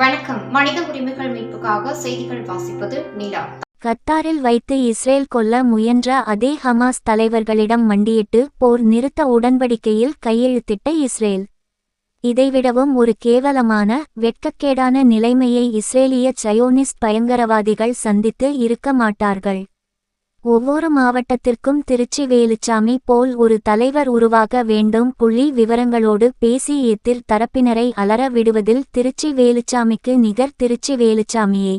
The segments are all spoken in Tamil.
வணக்கம். மனித உரிமைகள் மீட்புக்காக செய்திகள் வாசிப்பது நிலா. கத்தாரில் வைத்து இஸ்ரேல் கொல்ல முயன்ற அதே ஹமாஸ் தலைவர்களிடம் மண்டியிட்டு போர் நிறுத்த உடன்படிக்கையில் கையெழுத்திட்ட இஸ்ரேல். இதைவிடவும் ஒரு கேவலமான வெட்கக்கேடான நிலைமையை இஸ்ரேலிய சயோனிஸ்ட் பயங்கரவாதிகள் சந்தித்து இருக்க மாட்டார்கள். ஒவ்வொரு மாவட்டத்திற்கும் திருச்சி வேலுச்சாமி போல் ஒரு தலைவர் உருவாக வேண்டும் புள்ளி விவரங்களோடு பேசி எத்தில் தரப்பினரை அலற விடுவதில் திருச்சி வேலுச்சாமிக்கு நிகர் திருச்சி வேலுச்சாமியே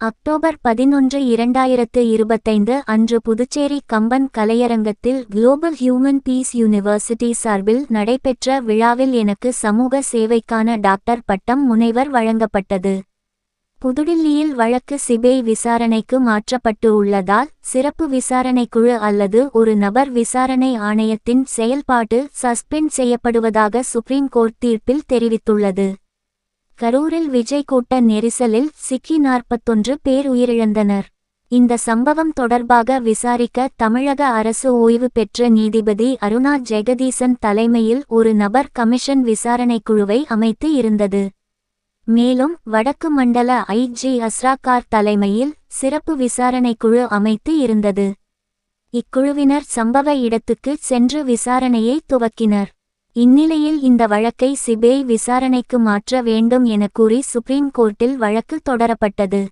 அக்டோபர் பதினொன்று இரண்டாயிரத்து இருபத்தைந்து அன்று புதுச்சேரி கம்பன் கலையரங்கத்தில் குளோபல் ஹியூமன் பீஸ் யூனிவர்சிட்டி சார்பில் நடைபெற்ற விழாவில் எனக்கு சமூக சேவைக்கான டாக்டர் பட்டம் முனைவர் வழங்கப்பட்டது. புதுடில்லியில் வழக்கு சிபிஐ விசாரணைக்கு மாற்றப்பட்டு உள்ளதால் சிறப்பு விசாரணைக்குழு அல்லது ஒரு நபர் விசாரணை ஆணையத்தின் செயல்பாடு சஸ்பெண்ட் செய்யப்படுவதாக சுப்ரீம் கோர்ட் தீர்ப்பில் தெரிவித்துள்ளது. கரூரில் விஜய் கூட்ட நெரிசலில் சிக்கி நாற்பத்தொன்று பேர் உயிரிழந்தனர். இந்த சம்பவம் தொடர்பாக விசாரிக்க தமிழக அரசு ஓய்வு பெற்ற நீதிபதி அருணா ஜெகதீசன் தலைமையில் ஒரு நபர் கமிஷன் விசாரணைக்குழுவை அமைத்து இருந்தது. மேலும் வடக்கு மண்டல ஐஜி அஸ்ராக்கார் தலைமையில் சிறப்பு விசாரணைக்குழு அமைத்து இருந்தது. இக்குழுவினர் சம்பவ இடத்துக்கு சென்று விசாரணையை துவக்கினர். இந்நிலையில் இந்த வழக்கை சிபிஐ விசாரணைக்கு மாற்ற வேண்டும் என கூறி சுப்ரீம் கோர்ட்டில் வழக்கு தொடரப்பட்டது.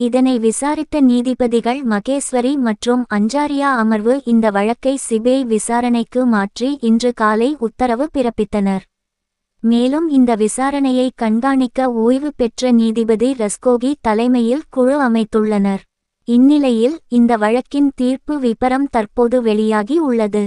இதனை விசாரித்த நீதிபதிகள் மகேஸ்வரி மற்றும் அஞ்சாரியா அமர்வு இந்த வழக்கை சிபிஐ விசாரணைக்கு மாற்றி இன்று காலை உத்தரவு பிறப்பித்தனர். மேலும் இந்த விசாரணையை கண்காணிக்க ஓய்வு பெற்ற நீதிபதி ரஸ்கோகி தலைமையில் குழு அமைத்துள்ளனர். இந்நிலையில் இந்த வழக்கின் தீர்ப்பு விபரம் தற்போது வெளியாகி உள்ளது.